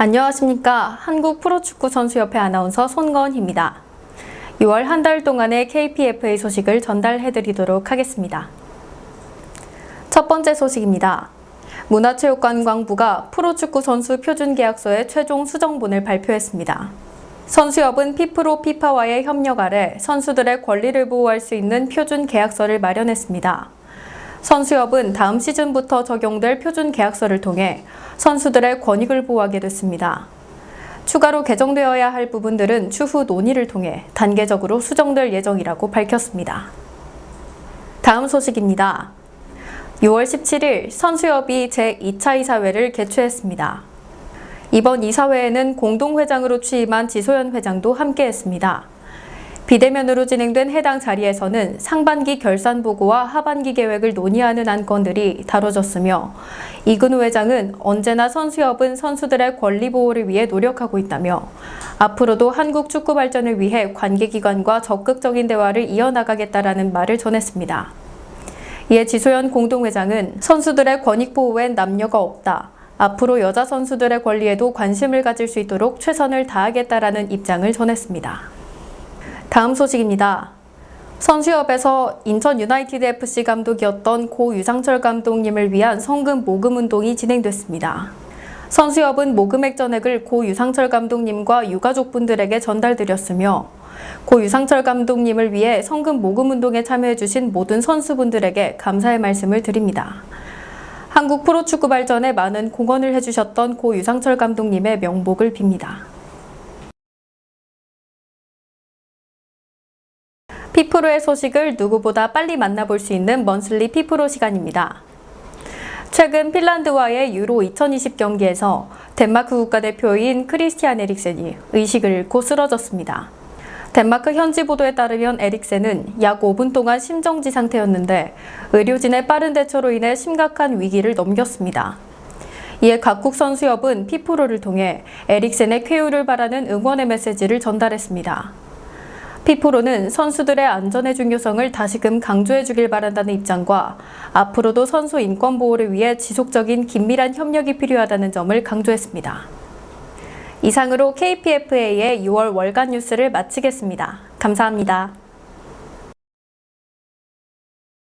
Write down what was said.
안녕하십니까. 한국 프로축구 선수협회 아나운서 손건희입니다. 6월 한 달 동안의 KPFA 소식을 전달해드리도록 하겠습니다. 첫 번째 소식입니다. 문화체육관광부가 프로축구 선수 표준계약서의 최종 수정본을 발표했습니다. 선수협은 피프로 피파와의 협력 아래 선수들의 권리를 보호할 수 있는 표준 계약서를 마련했습니다. 선수협은 다음 시즌부터 적용될 표준 계약서를 통해 선수들의 권익을 보호하게 됐습니다. 추가로 개정되어야 할 부분들은 추후 논의를 통해 단계적으로 수정될 예정이라고 밝혔습니다. 다음 소식입니다. 6월 17일 선수협이 제2차 이사회를 개최했습니다. 이번 이사회에는 공동회장으로 취임한 지소연 회장도 함께했습니다. 비대면으로 진행된 해당 자리에서는 상반기 결산 보고와 하반기 계획을 논의하는 안건들이 다뤄졌으며 이근우 회장은 언제나 선수협은 선수들의 권리 보호를 위해 노력하고 있다며 앞으로도 한국 축구 발전을 위해 관계기관과 적극적인 대화를 이어나가겠다라는 말을 전했습니다. 이에 지소연 공동회장은 선수들의 권익 보호엔 남녀가 없다. 앞으로 여자 선수들의 권리에도 관심을 가질 수 있도록 최선을 다하겠다라는 입장을 전했습니다. 다음 소식입니다. 선수협에서 인천 유나이티드 FC 감독이었던 고 유상철 감독님을 위한 성금 모금 운동이 진행됐습니다. 선수협은 모금액 전액을 고 유상철 감독님과 유가족분들에게 전달드렸으며 고 유상철 감독님을 위해 성금 모금 운동에 참여해주신 모든 선수분들에게 감사의 말씀을 드립니다. 한국 프로축구 발전에 많은 공헌을 해주셨던 고 유상철 감독님의 명복을 빕니다. 피프로의 소식을 누구보다 빨리 만나볼 수 있는 먼슬리 피프로 시간입니다. 최근 핀란드와의 유로 2020 경기에서 덴마크 국가대표인 크리스티안 에릭센이 의식을 잃고 쓰러졌습니다. 덴마크 현지 보도에 따르면 에릭센은 약 5분 동안 심정지 상태였는데 의료진의 빠른 대처로 인해 심각한 위기를 넘겼습니다. 이에 각국 선수협은 피프로를 통해 에릭센의 쾌유를 바라는 응원의 메시지를 전달했습니다. 피프로는 선수들의 안전의 중요성을 다시금 강조해 주길 바란다는 입장과 앞으로도 선수 인권 보호를 위해 지속적인 긴밀한 협력이 필요하다는 점을 강조했습니다. 이상으로 KPFA의 6월 월간 뉴스를 마치겠습니다. 감사합니다.